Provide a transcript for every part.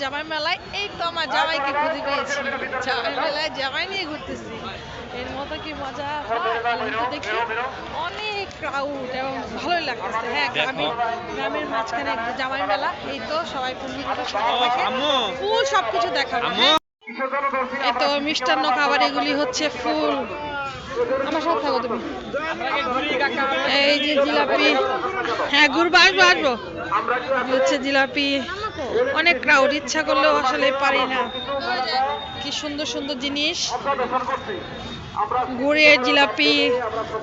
জামাই মেলায় এই তো আমার জামাইকে খুঁজে পেয়েছি। জামাই মেলায় জামাই নিয়ে ঘুরতেছি। এর মতো কি মজা? দেখি অনেক ক্রাউড এবং ভালোই লাগতেছে। হ্যাঁ গ্রামের গ্রামের মাঝখানে একটা জামাই মেলা। এই তো সবাই থাকে ফুল সবকিছু দেখাবো হ্যাঁ। এই তো মিষ্টান্ন খাবার এগুলি হচ্ছে ফুল। আমার সাথে থাকো তুমি। এই যে জিলাপি। হ্যাঁ ঘুরবো আসব আসব। হচ্ছে জিলাপি। অনেক ক্রাউড ইচ্ছা করলেও আসলে পারি না। কি সুন্দর সুন্দর জিনিস। গুড়ের জিলাপি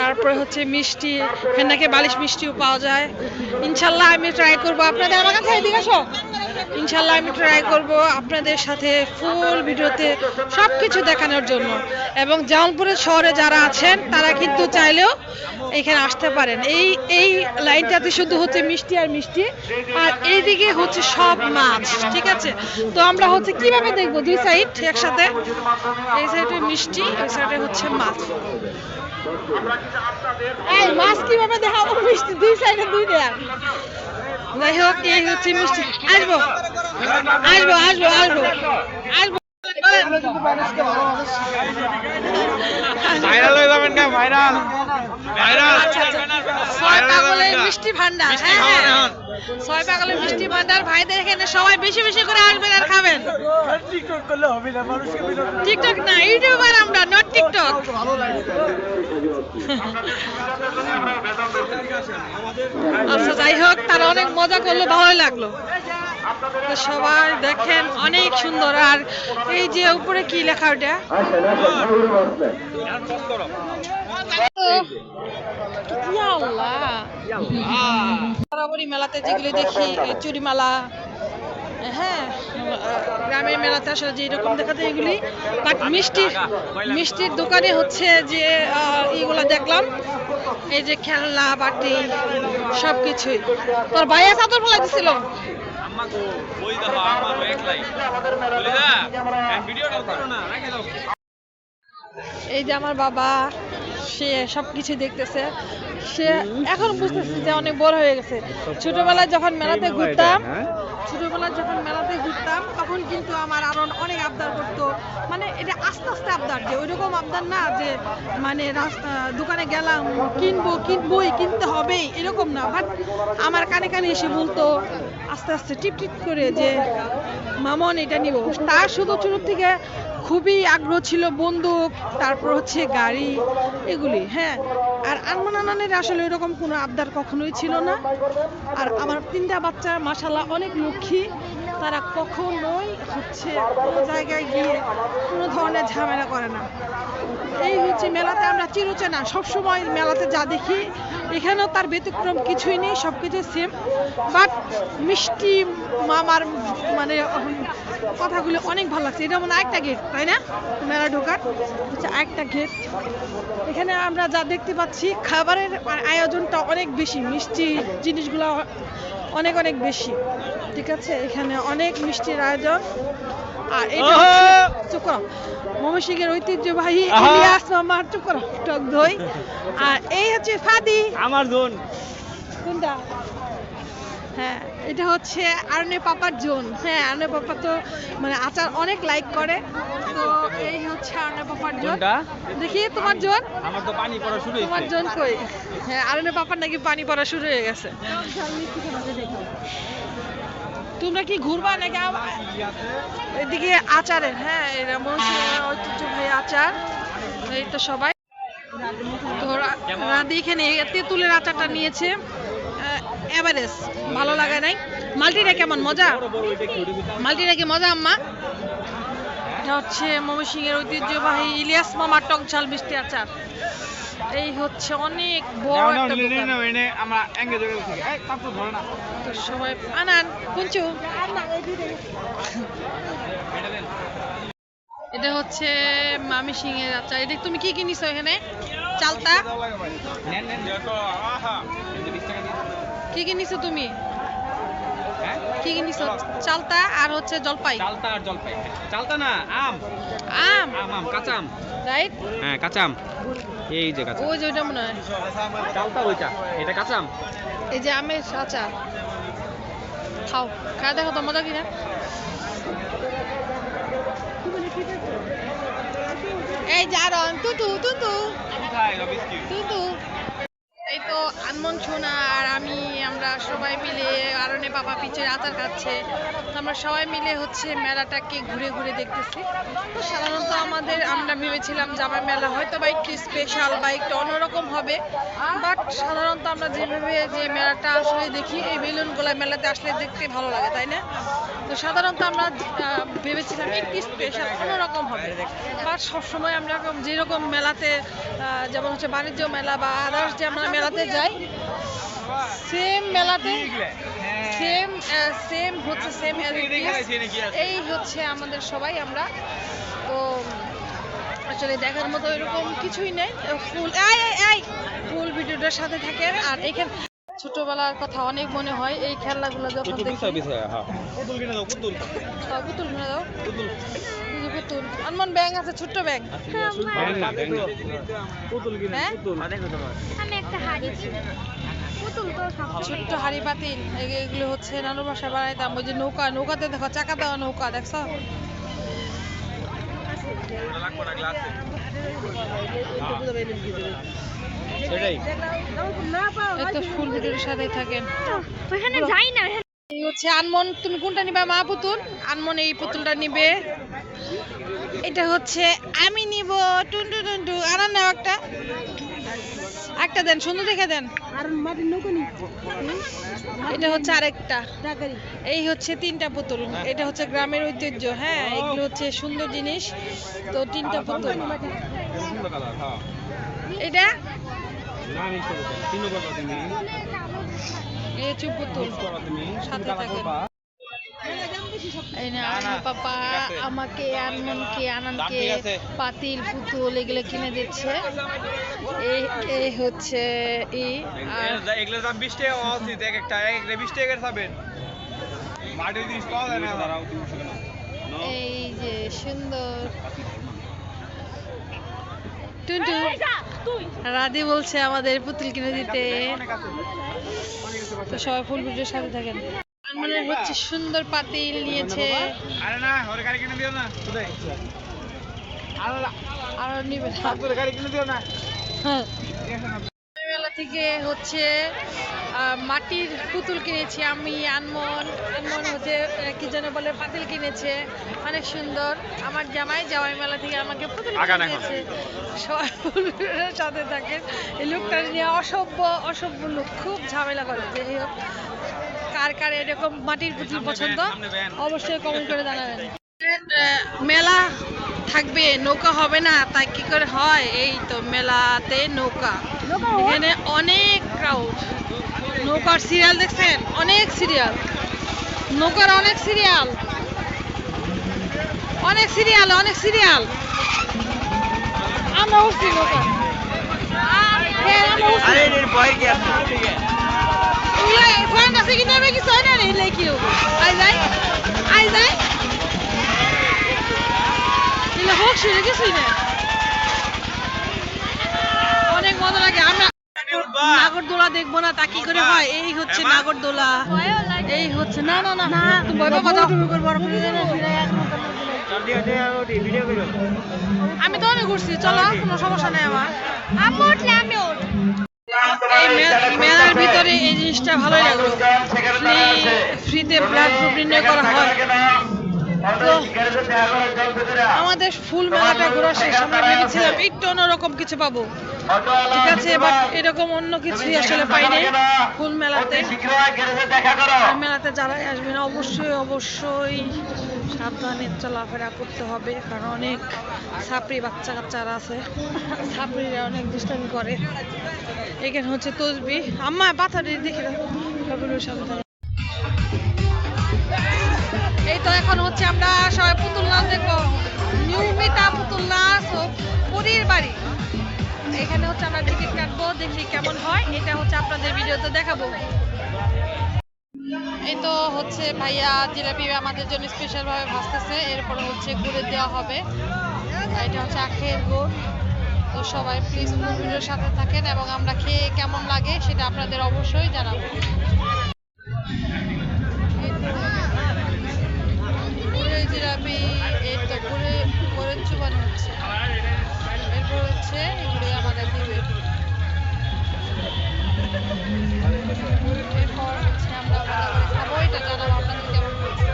তারপরে হচ্ছে মিষ্টি ফেন্নাকে বালিশ মিষ্টিও পাওয়া যায়। ইনশাল্লাহ আমি ট্রাই করব। আপনাদের আমার কাছে এদিকে আসো। ইনশাল্লাহ আমি ট্রাই করব আপনাদের সাথে ফুল ভিডিওতে সব কিছু দেখানোর জন্য। এবং জামালপুরের শহরে যারা আছেন তারা কিন্তু চাইলেও এখানে আসতে পারেন। এই এই লাইনটাতে শুধু হচ্ছে মিষ্টি আর মিষ্টি। আর এইদিকে হচ্ছে সব মাছ ঠিক আছে? তো আমরা হচ্ছে কীভাবে দেখব? দুই সাইড একসাথে এই সাইডে মিষ্টি এই সাইডে হচ্ছে মাছ। এই মাছ কীভাবে দেখাবো? মিষ্টি দুই সাইডে দুইটা যাই হোক এই হচ্ছে মিষ্টি। আসব। আসব আসব আসব। আসব। ভাইরাল হয়ে যাবেন না ভাইরাল ভাইরাল। ছয় পাগলের মিষ্টি ভান্ডার হ্যাঁ হ্যাঁ। ছয় পাগলের মিষ্টি ভান্ডার ভাইদের এখানে সবাই বেশি বেশি করে আসবেন আর খাবেন। টিকটক করলে হবে না মানুষকে টিকটক না ইউটিউবার আমরা নট টিকটক আচ্ছা যাই হোক তারা অনেক মজা করল ভালোই লাগল। তো সবাই দেখেন অনেক সুন্দর। আর এই যে উপরে কি লেখা ওটা? ইয়া বরাবরই মেলাতে যেগুলি দেখি এই চুরিমালা হ্যাঁ গ্রামের মেলাতে আসলে যে এরকম দেখা যায় এগুলি। বাট মিষ্টির মিষ্টির দোকানে হচ্ছে যে আহ, ইগুলা দেখলাম। এই যে খেলনা বাটি সব কিছুই তোর ভাইয়া চাদর ফেলাই দিছিল আমাকে বই আমার একলাই বলে যা ভিডিওটা করো না রাখে দাও এই যে আমার বাবা সে সব কিছু দেখতেছে। সে এখন বুঝতেছে যে অনেক বড় হয়ে গেছে। ছোটবেলায় যখন মেলাতে ঘুরতাম ছোটবেলায় যখন মেলাতে ঘুরতাম তখন কিন্তু আমার আরও অনেক আবদার করতো। মানে এটা আস্তে আস্তে আবদার যে ওইরকম আবদার না যে মানে রাস্তা দোকানে গেলাম কিনবো কিনবোই কিনতে হবেই এরকম না। বাট আমার কানে কানে এসে বলতো আস্তে আস্তে টিপ টিপ করে যে, মামন এটা নিব। তার শুধু ছোট থেকে খুবই আগ্রহ ছিল বন্দুক, তারপর হচ্ছে গাড়ি, এগুলি হ্যাঁ। আর আনমান আনানের আসলে এরকম কোনো আবদার কখনোই ছিল না। আর আমার তিনটা বাচ্চা মাসাল্লাহ অনেক লক্ষ্মী। তারা কখনোই হচ্ছে কোনো জায়গায় গিয়ে কোনো ধরনের ঝামেলা করে না। এই হচ্ছে মেলাতে আমরা চিরচেনা, সবসময় মেলাতে যা দেখি এখানেও তার ব্যতিক্রম কিছুই নেই সব কিছু সেম বাট মিষ্টি মামার মানে কথাগুলো অনেক ভালো লাগছে। এটা মনে হয় একটা গেট তাই না? মেলা ঢোকার। হচ্ছে একটা গেট এখানে আমরা যা দেখতে পাচ্ছি খাবারের আয়োজনটা অনেক বেশি মিষ্টি জিনিসগুলো অনেক অনেক বেশি। ঠিক আছে? এখানে অনেক মিষ্টির আয়োজন। আর এটা করো। ময়মনসিংহের ঐতিহ্যবাহী! ইলিয়াস মামার চুপ করো টক দই। আর এই হচ্ছে ফাদি। আমার জোন। কোনটা? হ্যাঁ এটা হচ্ছে আরনে পাপার জোন। হ্যাঁ আরনে পাপা তো মানে আচার অনেক লাইক করে। তো এই হচ্ছে আরনে পাপার জোন। কোনটা? দেখি তোমার জোন? আমার তো পানি পড়া শুরু তোমার জোন কই? হ্যাঁ আরনে পাপার নাকি পানি পড়া শুরু হয়ে গেছে। তোমরা কি ঘুরবা নাকি এদিকে আচারের হ্যাঁ এরা ঐতিহ্যবাহী আচার। এই তো সবাই। তো রাধি এখানে তেঁতুলের আচারটা নিয়েছে। এভারেজ ভালো লাগে নাই। মাল্টিটা কেমন? মজা? মাল্টিটা কি মজা আম্মা? এটা হচ্ছে ময়মনসিংহের ঐতিহ্যবাহী ইলিয়াস মামার টক ঝাল মিষ্টি আচার। এই হচ্ছে অনেক বড় একটা দোকান। আমরা হয়ে গেছি। এই তাপ তো ধরে না তো সবাই আনান কুঞ্চু। এটা হচ্ছে মামি সিং এর আচার। এটা তুমি কি কিনিছো এখানে? চালতা? নেন নেন দেখো আহা এই যে 20 টাকা দিয়ে দিন। কি কিনিছো তুমি? হ্যাঁ কি কিনিছো চালতা আর হচ্ছে জলপাই। চালতা আর জলপাই। চালতা না আম। আম। আম আম কাঁচা আম। রাইট হ্যাঁ কাঁচা আম। এই যে কাঁচা। ওই যে ওইটা মনে হয়। চালটা ওইটা। এটা কাঁচা আম? এই যে আমের আচার খাও। খাওয়া দেখো তো মজা কিনা এই যে আর টুটু টুটু টুটু আনমন সোনা আর আমি, আমরা সবাই মিলে আরনে বাবা পিচের আচার খাচ্ছে আমরা সবাই মিলে হচ্ছে মেলাটাকে ঘুরে ঘুরে দেখতেছি। তো সাধারণত আমাদের, আমরা ভেবেছিলাম জামাই মেলা হয়তো বা একটু স্পেশাল বা একটু অন্যরকম হবে। বাট সাধারণত আমরা যেভাবে যে মেলাটা আসলে দেখি, এই বেলুনগুলা মেলাতে আসলে দেখতে ভালো লাগে, তাই না? তো সাধারণত আমরা ভেবেছিলাম একটু স্পেশাল অন্যরকম হবে। বাট সবসময় আমরা যেরকম মেলাতে যেমন হচ্ছে বাণিজ্য মেলা বা আদার্স যে আমরা মেলাতে যাই সেম মেলাতে সেম সেম হচ্ছে সেম এই হচ্ছে আমাদের সবাই আমরা। তো, আসলে দেখার মতো এরকম কিছুই নেই। ফুল ফুল ভিডিওটার সাথে থাকেন আর এখানে ছোটবেলার কথা অনেক মনে হয় এই খেলনাগুলো যখন দেখি। হ্যাঁ পুতুল কিনে দাও পুতুল। আহ, পুতুল কিনে দাও? পুতুল। এই যে পুতুল। আনমন ব্যাং আছে ছোট্ট ব্যাং পুতুল কিনে হ্যাঁ? পুতুল। আমি একটা হাড়ি ছিল ছোট্ট হাড়ি পাতিল। এগুলো হচ্ছে নানু বাসায় বানাইতাম ওই যে নৌকা নৌকাতে দেখো চাকা দেওয়া নৌকা দেখছ? লাগবো না গ্লাসে। সেটাই। তো ফুল ভিডিওর সাথে থাকেন। ওখানে যাই না এই হচ্ছে আনমন। তুমি কোনটা নিবা মা পুতুল? আনমন এই পুতুলটা নিবে। এটা হচ্ছে আমি নিব টুন্টু টুন্টু আনার নাও একটা। একটা দেন সুন্দর দেখে দেন। এটা হচ্ছে আরেকটা। এই হচ্ছে তিনটা পুতুল। এটা হচ্ছে গ্রামের ঐতিহ্য হ্যাঁ? এগুলো হচ্ছে সুন্দর জিনিস। তো তিনটা পুতুল। এটা? এই হচ্ছে পুতুল তুমি সাথে পাপা আমাকে আনমনকে আনন্দকে পাতিল পুতুল এগুলো কিনে দিচ্ছে। এই হচ্ছে ই আর এগুলোর দাম বিশ টাকা অবস্থিত এক একটা এক একটা বিশ টাকা খাবেন মাটির জিনিস পাওয়া যায় না এই যে সুন্দর। টুনটু রাধি বলছে আমাদের পুতুল কিনে দিতে। তো সবাই ফুল ভিডিওর সাথে থাকেন। মানে হচ্ছে সুন্দর পাতিল নিয়েছে। আরে না ওরে গাড়ি কিনে দিও না। কোথায় আর নিবে গাড়ি কিনে দিও না। হ্যাঁ। থেকে হচ্ছে মাটির পুতুল কিনেছি আমি আনমন। আনমন হচ্ছে কি যেন বলে পাতিল কিনেছে। অনেক সুন্দর। আমার জামাই জামাই মেলা থেকে আমাকে পুতুল কিনে আগান এখন। দিয়েছে। সবাই ফুলের সাথে থাকে। এই লোকটা নিয়ে অসভ্য অসভ্য লোক। খুব ঝামেলা করে। যাই হোক কার কার এরকম মাটির পুতুল পছন্দ। অবশ্যই কমেন্ট করে জানাবেন। মেলা থাকবে নৌকা হবে না তাই কি করে হয়? এই তো মেলাতে নৌকা। এখানে অনেক ক্রাউড নৌকার সিরিয়াল দেখছেন? অনেক সিরিয়াল নৌকার অনেক সিরিয়াল অনেক সিরিয়াল অনেক সিরিয়াল আমরা উঠছি নৌকা। হ্যাঁ, আমরা উঠছি। ওগুলা ফ্রেন্ড আছে কি নেবে কিছু হয় না রে এলে কি হবে আই যাই আই যাই এলে হোক শুনে কিছুই না অনেক মজা লাগে আমরা নাগরদোলা। দেখব না তা কি করে হয়? এই হচ্ছে নাগরদোলা। এই হচ্ছে না না না তুমি ভয় আমি তো অনেক ঘুরছি চলো কোনো সমস্যা নেই আমার। আমি উঠলে আমি উঠ এই মে- মেলার ভিতরে এই জিনিসটা ভালোই লাগল। ফ্রিতে ব্লাড গ্রুপ নির্ণয় করা হয়। তো আমাদের ফুল মেলাটা ঘোরা শেষ আমরা ভেবেছিলাম একটু অন্যরকম কিছু পাবো। ঠিক আছে বাট এরকম অন্য কিছুই আসলে পাইনি। ফুল মেলাতে মেলাতে যারাই আসবেন অবশ্যই অবশ্যই সাবধানে চলাফেরা করতে হবে কারণ অনেক ছাপড়ি বাচ্চা কাচ্চারা আছে ছাপড়িরা অনেক দুষ্টামি করে। এখানে হচ্ছে তসবি। আম্মা পাথরে দেখে রাখো। এই তো এখন হচ্ছে আমরা সবাই পুতুল নাচ দেখব। নিয়মিতা পুতুল নাচ ও পুরীর বাড়ি। এখানে হচ্ছে আমরা টিকিট কাটবো, দেখি কেমন হয়। এটা হচ্ছে আপনাদের ভিডিওতে দেখাবো। এই তো হচ্ছে ভাইয়া জিলাপি আমাদের জন্য স্পেশাল ভাবে ভাজতেছে। এরপরে হচ্ছে গুড়ে দেওয়া হবে। এটা হচ্ছে আখের গুড়। তো সবাই প্লিজ ভিডিওর সাথে থাকেন এবং আমরা খেয়ে কেমন লাগে সেটা আপনাদের অবশ্যই জানাব। আমি এটা করে করে চুবানো হচ্ছে এরপর হচ্ছে এগুলি আমাদের দিবে এরপর হচ্ছে আমরা করে খাব। এটা জানাব আপনাদের কেমন হয়েছে।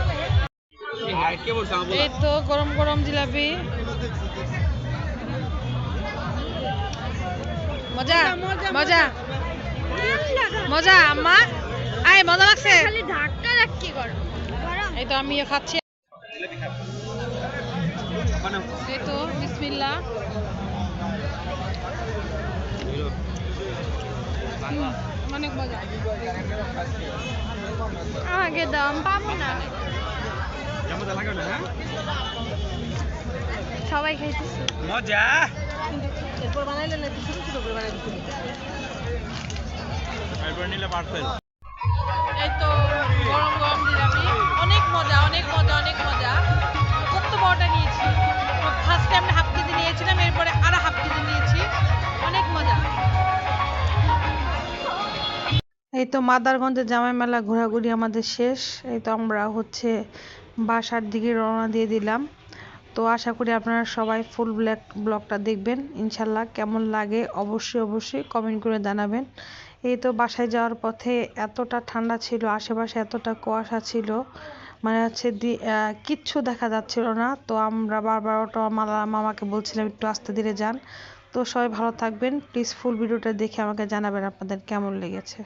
এই তো গরম গরম জিলাপি। মজা? মজা মজা? আম্মা? আয় মজা লাগছে? এই তো আমি খাচ্ছি। এই তো বিসমিল্লাহ। অনেক মজা। আমাকে দাম পাবো না। সবাই খাইতেছে। মজা। এরপর বানাইলে না ছোট ছোট করে বানাই এরপর নিলে পার্সেল এই তো গরম গরম জিলাপি অনেক মজা অনেক মজা অনেক মজা। বড়টা নিয়েছি। ফার্স্টে আমি হাফ কেজি নিয়েছিলাম, এরপরে আরও হাফ কেজি নিয়েছি। অনেক মজা। এই তো মাদারগঞ্জে জামাই মেলা ঘোরাঘুরি আমাদের শেষ। এই তো আমরা হচ্ছে বাসার দিকে রওনা দিয়ে দিলাম। তো আশা করি আপনারা সবাই ফুল ব্ল্যাক ব্লগটা দেখবেন। ইনশাল্লাহ কেমন লাগে অবশ্যই অবশ্যই কমেন্ট করে জানাবেন। এই তো বাসায় যাওয়ার পথে এতটা ঠান্ডা ছিল, আশেপাশে এতটা কুয়াশা ছিল। মানে হচ্ছে কিচ্ছু দেখা যাচ্ছিল না। তো আমরা বারবার অটো মামাকে বলছিলাম, একটু আস্তে ধীরে যান। তো সবাই ভালো থাকবেন। প্লিজ ফুল ভিডিওটা দেখে আমাকে জানাবেন আপনাদের কেমন লেগেছে।